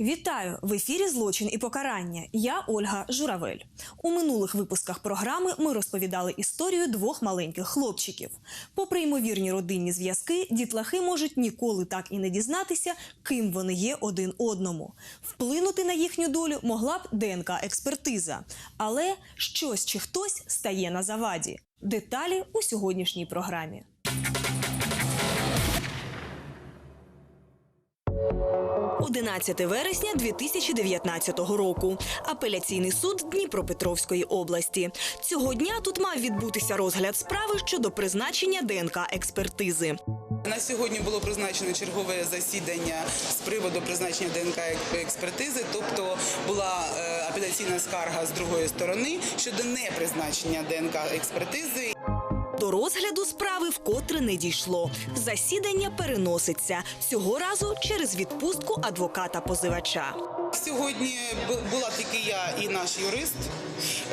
Вітаю в ефірі Злочин і покарання. Я Ольга Журавель. У минулих випусках програми ми розповідали історію двох маленьких хлопчиків. Попри ймовірні родинні зв'язки, дітлахи можуть ніколи так і не дізнатися, ким вони є один одному. Вплинути на їхню долю могла б ДНК експертиза, але щось чи хтось стає на заваді. Деталі у сьогоднішній програмі. – 11 вересня 2019 року. Апеляційний суд Дніпропетровської області. Цього дня тут мав відбутися розгляд справи щодо призначення ДНК експертизи. На сьогодні було призначено чергове засідання з приводу призначення ДНК експертизи, тобто була е, апеляційна скарга з другої сторони щодо непризначення ДНК експертизи. До розгляду справи вкотре не дійшло. Засідання переноситься цього разу через відпустку адвоката позивача. Сьогодні була тільки я і наш юрист.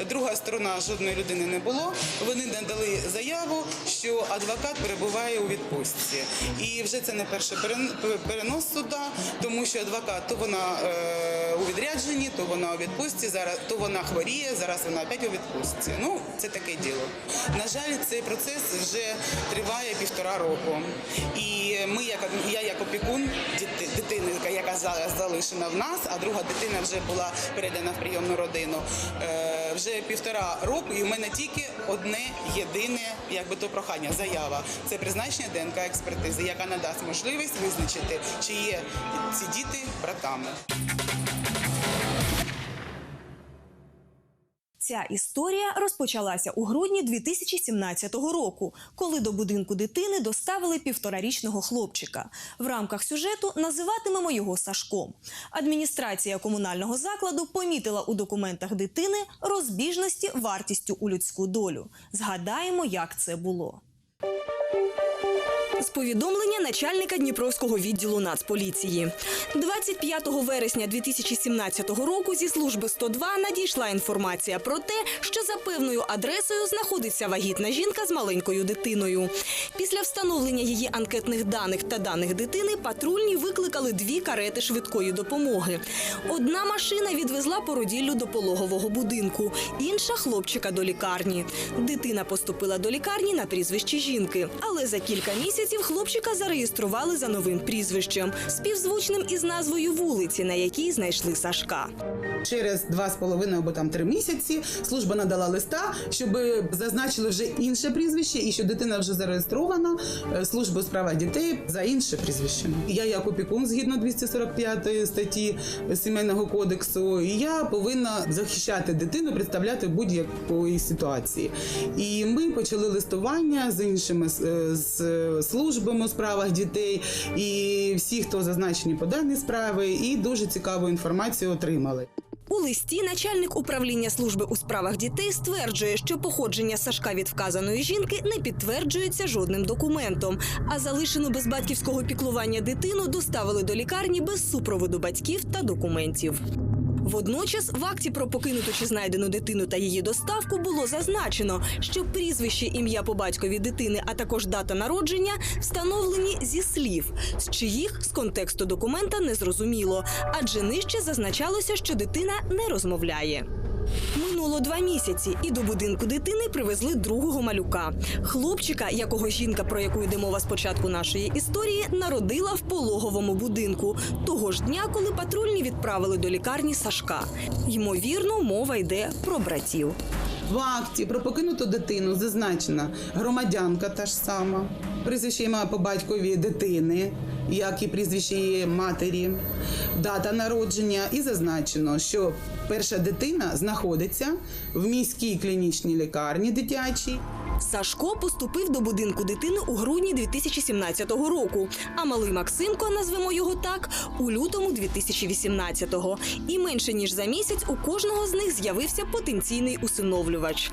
Друга сторона жодної людини не було. Вони надали заяву, що адвокат перебуває у відпустці. І вже це не перший перенос суда, тому що адвокат то вона е, у відрядженні, то вона у відпустці, зараз то вона хворіє, зараз вона опять у відпустці. Ну, це таке діло. На жаль, цей процес вже триває півтора року. І ми, як я як опікун дитини, яка зараз залишена в нас, а друга дитина вже була передана в прийомну родину. е, Вже півтора року, і в мене тільки одне єдине, якби то прохання, заява. Це призначення ДНК експертизи, яка надасть можливість визначити, чи є ці діти братами. Ця історія розпочалася у грудні 2017 року, коли до будинку дитини доставили півторарічного хлопчика. В рамках сюжету називатимемо його Сашком. Адміністрація комунального закладу помітила у документах дитини розбіжності вартістю у людську долю. Згадаємо, як це було. З повідомлення начальника Дніпровського відділу Нацполіції 25 вересня 2017 року зі служби 102 надійшла інформація про те, що за певною адресою знаходиться вагітна жінка з маленькою дитиною. Після встановлення її анкетних даних та даних дитини патрульні викликали дві карети швидкої допомоги. Одна машина відвезла породіллю до пологового будинку, інша хлопчика до лікарні. Дитина поступила до лікарні на прізвище жінки, але за кілька місяців хлопчика зареєстрували за новим прізвищем, співзвучним із назвою вулиці, на якій знайшли Сашка. Через два з половиною або там три місяці служба надала листа, щоб зазначили вже інше прізвище, і що дитина вже зареєстрована е, службою у дітей за інше прізвищем. Я як опікун згідно 245 статті сімейного кодексу, і я повинна захищати дитину, представляти будь-якої ситуації. І ми почали листування з іншими е, з службами у справах дітей, і всі, хто зазначені по даній справі, і дуже цікаву інформацію отримали. У листі начальник управління служби у справах дітей стверджує, що походження Сашка від вказаної жінки не підтверджується жодним документом, а залишену без батьківського піклування дитину доставили до лікарні без супроводу батьків та документів. Водночас в акті про покинуту чи знайдену дитину та її доставку було зазначено, що прізвище, ім'я по батькові дитини, а також дата народження встановлені зі слів, з чиїх з контексту документа не зрозуміло, адже нижче зазначалося, що дитина не розмовляє. Минуло два місяці, і до будинку дитини привезли другого малюка. Хлопчика, якого жінка, про яку йде мова з початку нашої історії, народила в пологовому будинку того ж дня, коли патрульні відправили до лікарні Сашка. Ймовірно, мова йде про братів. В акті про покинуту дитину зазначена громадянка та ж сама, прізвище ім'я по батькові дитини, як і прізвище її матері, дата народження, і зазначено, що перша дитина знаходиться в міській клінічній лікарні дитячій. Сашко поступив до будинку дитини у грудні 2017 року, а малий Максимко, назвемо його так, у лютому 2018-го. І менше ніж за місяць у кожного з них з'явився потенційний усиновлювач.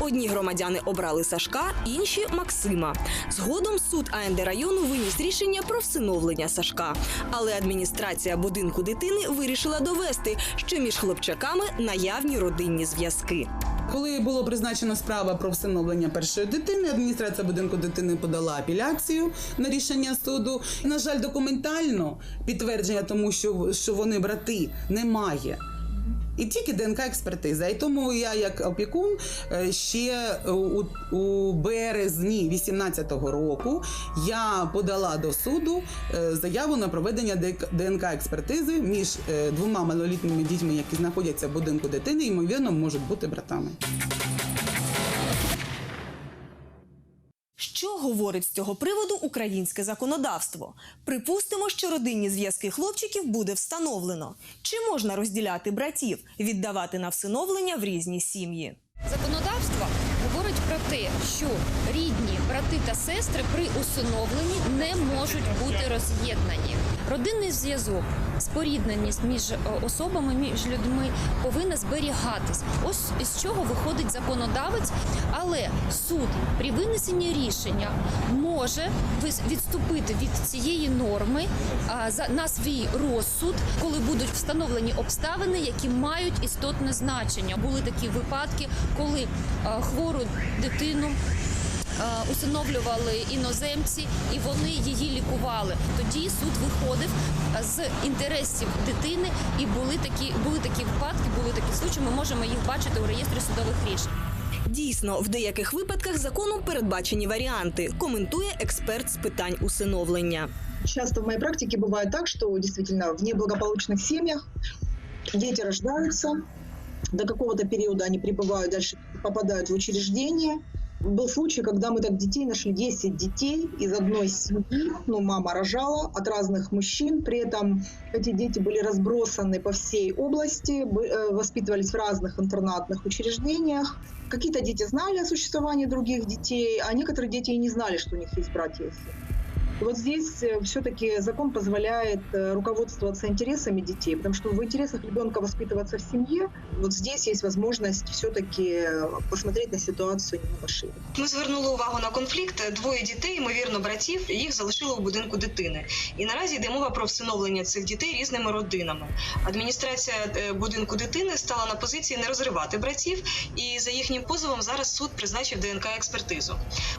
Одні громадяни обрали Сашка, інші Максима. Згодом суд АНД району виніс рішення про всиновлення Сашка. Але адміністрація будинку дитини вирішила довести, що між хлопчаками наявні родинні зв'язки. Коли було призначено справа про всиновлення першої дитини, адміністрація будинку дитини подала апеляцію на рішення суду. На жаль, документально підтвердження тому, що, що вони брати, немає. І тільки ДНК експертиза. І тому я, як опікун, е, ще у, у березні 18-го року я подала до суду е, заяву на проведення ДНК експертизи між е, двома малолітніми дітьми, які знаходяться в будинку дитини, ймовірно, можуть бути братами. Говорить з цього приводу українське законодавство? Припустимо, що родинні зв'язки хлопчиків буде встановлено. Чи можна розділяти братів, віддавати на всиновлення в різні сім'ї? Законодавство говорить про те, що рідні брати та сестри при усиновленні не можуть бути роз'єднані. Родинний зв'язок, спорідненість між е, особами, між людьми повинна зберігатись. Ось із чого виходить законодавець, але суд при винесенні рішення може відступити від цієї норми за на свій розсуд, коли будуть встановлені обставини, які мають істотне значення. Були такі випадки, коли хвору дитину. а, Усиновлювали іноземці і вони її лікували. Тоді суд виходив а, з інтересів дитини, і були такі були такі випадки, були такі случаї. Ми можемо їх бачити у реєстрі судових рішень. Дійсно, в деяких випадках законом передбачені варіанти, коментує експерт з питань усиновлення. Часто в моей практике бывает так, что действительно в неблагополучных семьях дети рождаются, до какого-то периода они пребывают, дальше попадают в учреждение. Был случай, когда мы так детей нашли 10 детей из одной семьи, ну, мама рожала от разных мужчин, при этом эти дети были разбросаны по всей области, э, воспитывались в разных интернатных учреждениях. Какие-то дети знали о существовании других детей, а некоторые дети и не знали, что у них есть братья и сестры. Вот здесь все-таки закон позволяет э, руководствоваться интересами детей, потому что в интересах ребенка воспитываться в семье, вот здесь есть возможность все-таки посмотреть на ситуацию немного шире. Ми звернули увагу на конфлікт. Двоє дітей, ймовірно, братів, їх залишили у будинку дитини. І наразі йде мова про всиновлення цих дітей різними родинами. Адміністрація е, будинку дитини стала на позиції не розривати братів, і за їхнім позовом зараз суд призначив ДНК експертизу.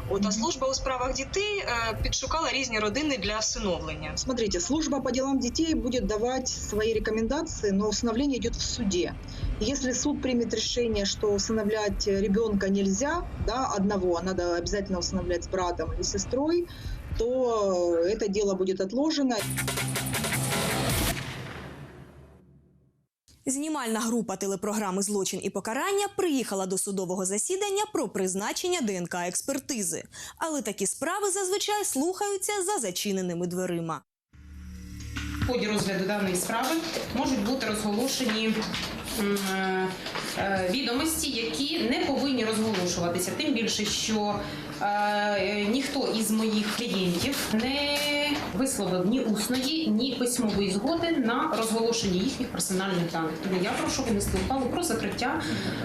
От служба у справах дітей е, підшукала різні родини для всиновлення. Смотрите, служба по делам детей будет давать свои рекомендации, но усыновление идет в суде. Если суд примет решение, что усыновлять ребенка нельзя, да, одного, надо обязательно усыновлять с братом или сестрой, то это дело будет отложено. Знімальна група телепрограми Злочин і покарання приїхала до судового засідання про призначення ДНК експертизи. Але такі справи зазвичай слухаються за зачиненими дверима. В ході розгляду даної справи можуть бути розголошені відомості, які не повинні розголошуватися. Тим більше, що е, ніхто із моїх клієнтів не висловив ні усної, ні письмової згоди на розголошення їхніх персональних даних. Тому я прошу винести ухвалу про закриття,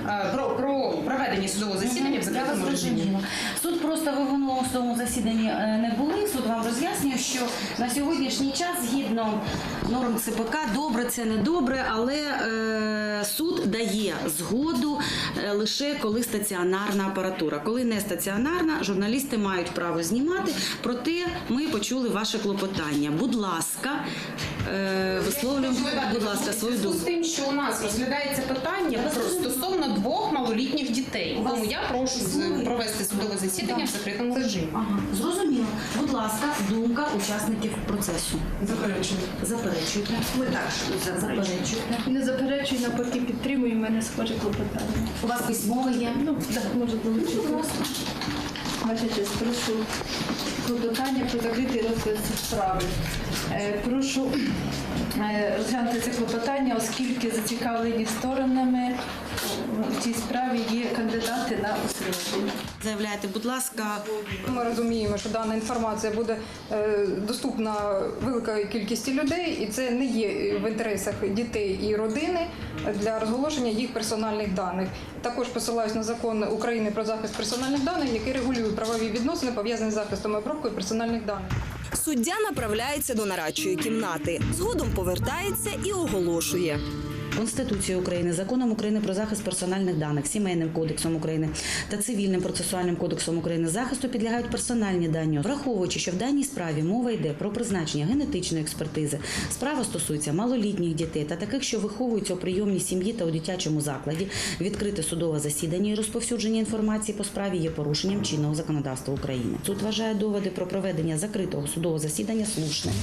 е, про, про проведення судового засідання в закритому режимі. Суд просто ви в минулому засіданні е, не були. Суд вам роз'яснює, що на сьогоднішній час, згідно норм ЦПК, добре це не добре, але е, суд дає згоду е, лише коли стаціонарна апаратура. Коли не стаціонарна, журналісти мають право знімати. Проте ми почули ваше клопотання. Будь ласка, е, висловлюємо, будь ласка, свою З думку. тим, що у нас розглядається питання про стосовно двох малолітніх дітей. Тому я прошу з- провести судове засідання в закритому режимі. Ага, зрозуміло. Будь ласка, думка учасників процесу. Заперечую. Заперечуйте. Ми також не заперечуєте. не заперечую, навпаки підтримую, в мене схоже клопотання. У вас письмово є? Ну, так, може долучити. Ваша честь, прошу клопотання про закритий розгляд справи. Е, Прошу е, розглянути це клопотання, оскільки зацікавлені сторонами в цій справі є кандидати на усиновлення. Заявляйте, будь ласка, Ми розуміємо, що дана інформація буде е, доступна великої кількості людей, і це не є в інтересах дітей і родини для розголошення їх персональних даних. Також посилаюсь на закон України про захист персональних даних, який регулює правові відносини пов'язані з захистом і обробкою персональних даних. Суддя направляється до нарадчої кімнати. Згодом повертається і оголошує. Конституцією України, законом України про захист персональних даних, сімейним кодексом України та цивільним процесуальним кодексом України захисту підлягають персональні дані, враховуючи, що в даній справі мова йде про призначення генетичної експертизи. Справа стосується малолітніх дітей та таких, що виховуються у прийомній сім'ї та у дитячому закладі. Відкрите судове засідання і розповсюдження інформації по справі є порушенням чинного законодавства України. Суд вважає доводи про проведення закритого судового засідання слушним.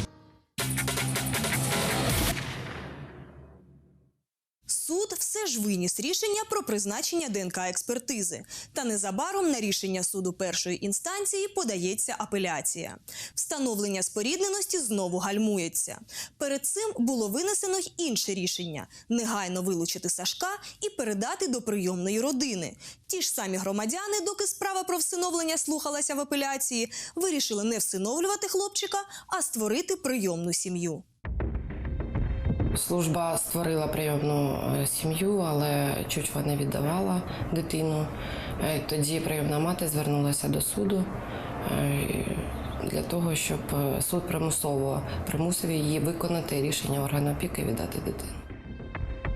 Ж виніс рішення про призначення ДНК експертизи. Та незабаром на рішення суду першої інстанції подається апеляція. Встановлення спорідненості знову гальмується. Перед цим було винесено й інше рішення негайно вилучити Сашка і передати до прийомної родини. Ті ж самі громадяни, доки справа про всиновлення слухалася в апеляції, вирішили не всиновлювати хлопчика, а створити прийомну сім'ю. Служба створила прийомну е, сім'ю, але чучва не віддавала дитину. Е, Тоді прийомна мати звернулася до суду е, для того, щоб суд примусово примусив її виконати рішення органу опіки і віддати дитину.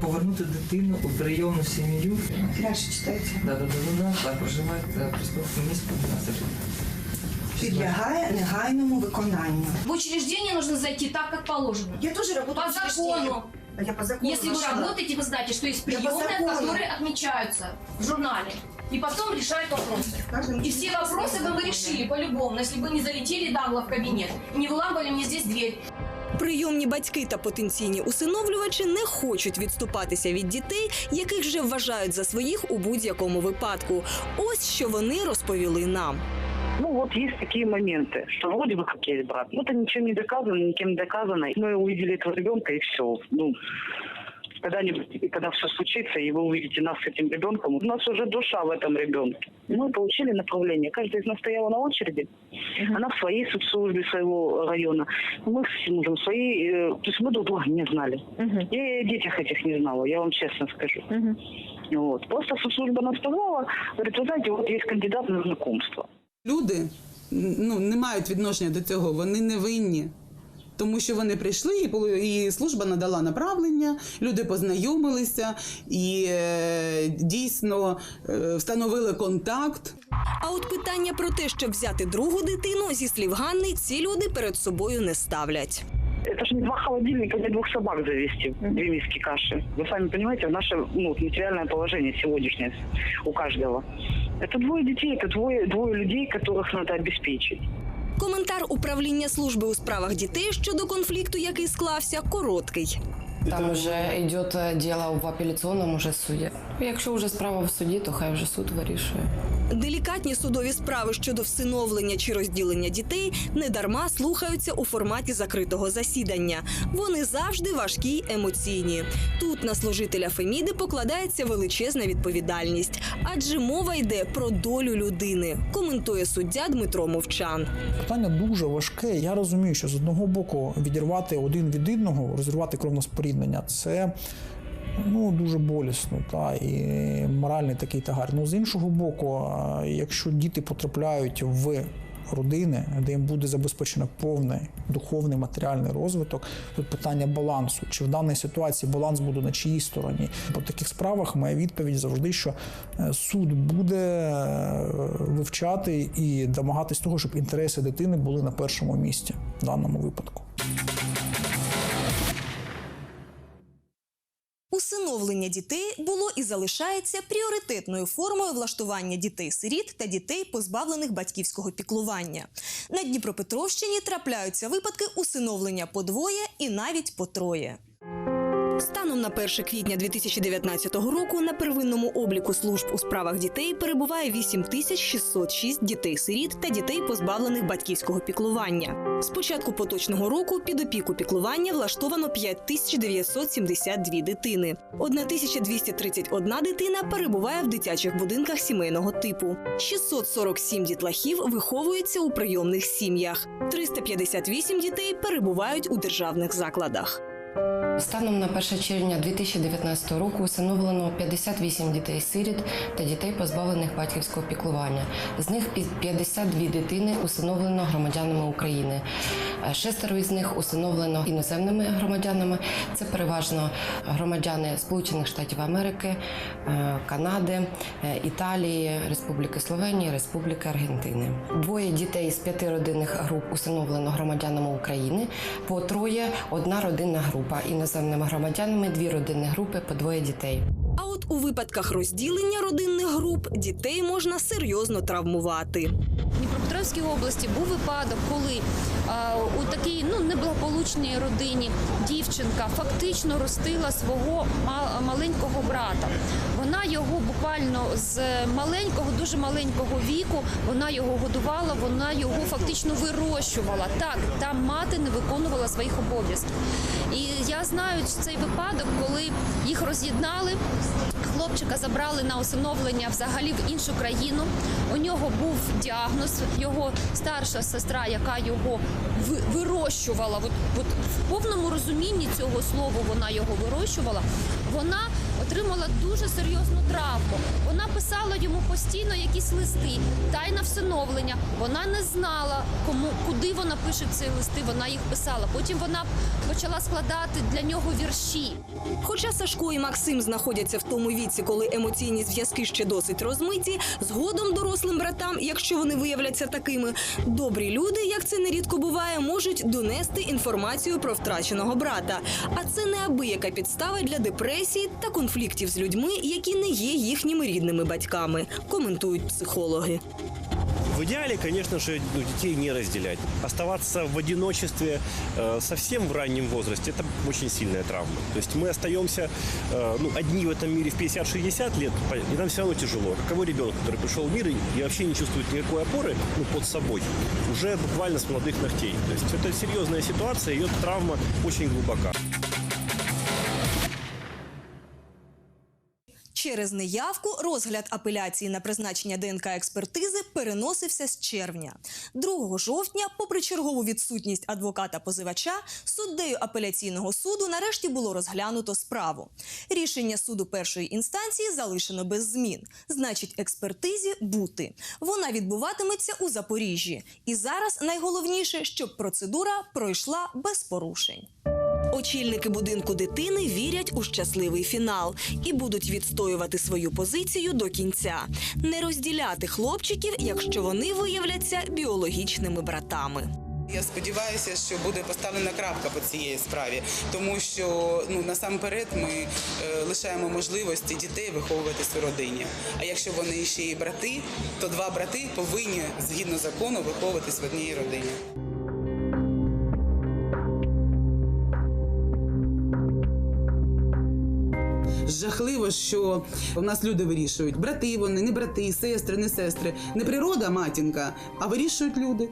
Повернути дитину у прийомну сім'ю. Дальше читайте. Да, да, да, да, да, так, проживає проспілку міста 12 Підлягає негайному виконанню. В учреждение нужно зайти так, как положено. Я тоже работаю По в учреждении. закону. А Я по закону Если вы нашла. работаете, вы знаете, что есть Я по приемные, закону. которые отмечаются в журнале. И потом решают вопросы. В каждом И все вопросы бы вы решили по-любому, если бы не залетели нагло в кабинет и не выламывали мне здесь дверь. Прийомні батьки та потенційні усиновлювачі не хочуть відступатися від дітей, яких вже вважають за своїх у будь-якому випадку. Ось що вони розповіли нам. Ну вот есть такие моменты, что вроде бы как есть брат. Ну это ничем не доказано, никем не доказано. Мы увидели этого ребенка и все. Ну, когда-нибудь, когда все случится, и вы увидите нас с этим ребенком, у нас уже душа в этом ребенке. Мы получили направление. Каждая из нас стояла на очереди. Она в своей соцслужбе своего района. Мы с мужем своей. э, То есть мы друг друга не знали. Я и о детях этих не знала, я вам честно скажу. Вот. Просто соцслужба нас позвала, говорит, вы знаете, вот есть кандидат на знакомство. Люди ну, не мають відношення до цього, вони не винні. Тому що вони прийшли, і і служба надала направлення, люди познайомилися і е, дійсно е, встановили контакт. А от питання про те, щоб взяти другу дитину, зі слів Ганни, ці люди перед собою не ставлять. Это же не два холодильника для двух собак завести, две миски каши. Вы сами понимаете, наше ну, вот материальное положение сегодняшнее у каждого. Это двое детей, это двое, двое людей, которых надо обеспечить. Коментар управління служби у справах дітей щодо конфлікту, який склався, короткий. Там вже йде е, діло в апеляційному вже суді. Якщо вже справа в суді, то хай вже суд вирішує. Делікатні судові справи щодо всиновлення чи розділення дітей недарма слухаються у форматі закритого засідання. Вони завжди важкі й емоційні. Тут на служителя Феміди покладається величезна відповідальність, адже мова йде про долю людини, коментує суддя Дмитро Мовчан. Питання дуже важке. Я розумію, що з одного боку відірвати один від одного, розірвати кровне споріднення це ну, дуже болісно та, і моральний такий тягар. Ну, з іншого боку, якщо діти потрапляють в родини, де їм буде забезпечено повний духовний матеріальний розвиток, тут питання балансу. Чи в даній ситуації баланс буде на чиїй стороні? По таких справах моя відповідь завжди, що е, суд буде е, вивчати і домагатись того, щоб інтереси дитини були на першому місці в даному випадку. Усиновлення дітей було і залишається пріоритетною формою влаштування дітей-сиріт та дітей, позбавлених батьківського піклування. На Дніпропетровщині трапляються випадки усиновлення по двоє і навіть по троє. Станом на 1 квітня 2019 року на первинному обліку служб у справах дітей перебуває 8606 дітей-сиріт та дітей, позбавлених батьківського піклування. З початку поточного року під опіку піклування влаштовано 5972 дитини. 1231 дитина перебуває в дитячих будинках сімейного типу. 647 дітлахів виховуються у прийомних сім'ях. 358 дітей перебувають у державних закладах. Станом на 1 червня 2019 року усиновлено 58 дітей-сиріт та дітей, позбавлених батьківського піклування. З них 52 дитини усиновлено громадянами України. Е, Шестеро із них усиновлено іноземними громадянами. Це переважно громадяни Сполучених Штатів Америки, е, Канади, е, Італії, Республіки Словенії, Республіки Аргентини. Двоє дітей з п'яти родинних груп усиновлено громадянами України. По троє одна родинна група. Іноземними громадянами дві родинні групи по двоє дітей. А от у випадках розділення родинних груп дітей можна серйозно травмувати. В області був випадок, коли а, у такій ну неблагополучній родині дівчинка фактично ростила свого ма- маленького брата. Вона його буквально з маленького, дуже маленького віку, вона його годувала, вона його фактично вирощувала. Так, там мати не виконувала своїх обов'язків. І я знаю цей випадок, коли їх роз'єднали. Хлопчика забрали на усиновлення взагалі в іншу країну. У нього був діагноз. Його старша сестра, яка його вирощувала, от, от в повному розумінні цього слова вона його вирощувала. Вона отримала дуже серйозну травму. Вона писала йому постійно якісь листи, тайна всиновлення. Вона не знала, кому куди вона пише ці листи. Вона їх писала. Потім вона почала складати для нього вірші. Хоча Сашко і Максим знаходяться в тому віці, коли емоційні зв'язки ще досить розмиті, згодом дорослим братам, якщо вони виявляться такими, добрі люди, як це нерідко буває, можуть донести інформацію про втраченого брата. А це неабияка підстава для депресії та конфліктів з людьми, які не є їхніми рідними батьками, коментують психологи. В идеале, конечно же, ну, детей не разделять. Оставаться в одиночестве э, совсем в раннем возрасте – это очень сильная травма. То есть мы остаемся э, ну, одни в этом мире в 50-60 лет, и нам все равно тяжело. Каково ребенок, который пришел в мир и, и вообще не чувствует никакой опоры ну, под собой, уже буквально с молодых ногтей. То есть это серьезная ситуация, ее травма очень глубока. Через неявку розгляд апеляції на призначення ДНК експертизи переносився з червня. 2 жовтня, попри чергову відсутність адвоката позивача, суддею апеляційного суду нарешті було розглянуто справу. Рішення суду першої інстанції залишено без змін. Значить, експертизі бути. Вона відбуватиметься у Запоріжжі. І зараз найголовніше, щоб процедура пройшла без порушень. Очільники будинку дитини вірять у щасливий фінал і будуть відстоювати свою позицію до кінця, не розділяти хлопчиків, якщо вони виявляться біологічними братами. Я сподіваюся, що буде поставлена крапка по цієї справі, тому що ну насамперед ми е, лишаємо можливості дітей виховуватись у родині. А якщо вони ще і брати, то два брати повинні згідно закону виховуватись в одній родині. Жахливо, що у нас люди вирішують брати вони, не брати, сестри, не сестри. Не природа, матінка, а вирішують люди.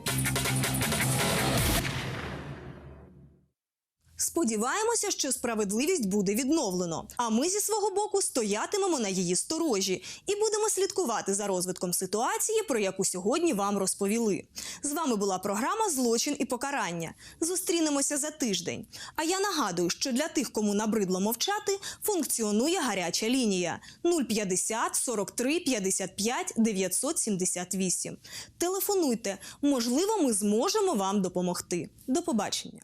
Сподіваємося, що справедливість буде відновлено. А ми зі свого боку стоятимемо на її сторожі і будемо слідкувати за розвитком ситуації, про яку сьогодні вам розповіли. З вами була програма Злочин і покарання. Зустрінемося за тиждень. А я нагадую, що для тих, кому набридло мовчати, функціонує гаряча лінія 050 43 55 978. Телефонуйте, можливо, ми зможемо вам допомогти. До побачення.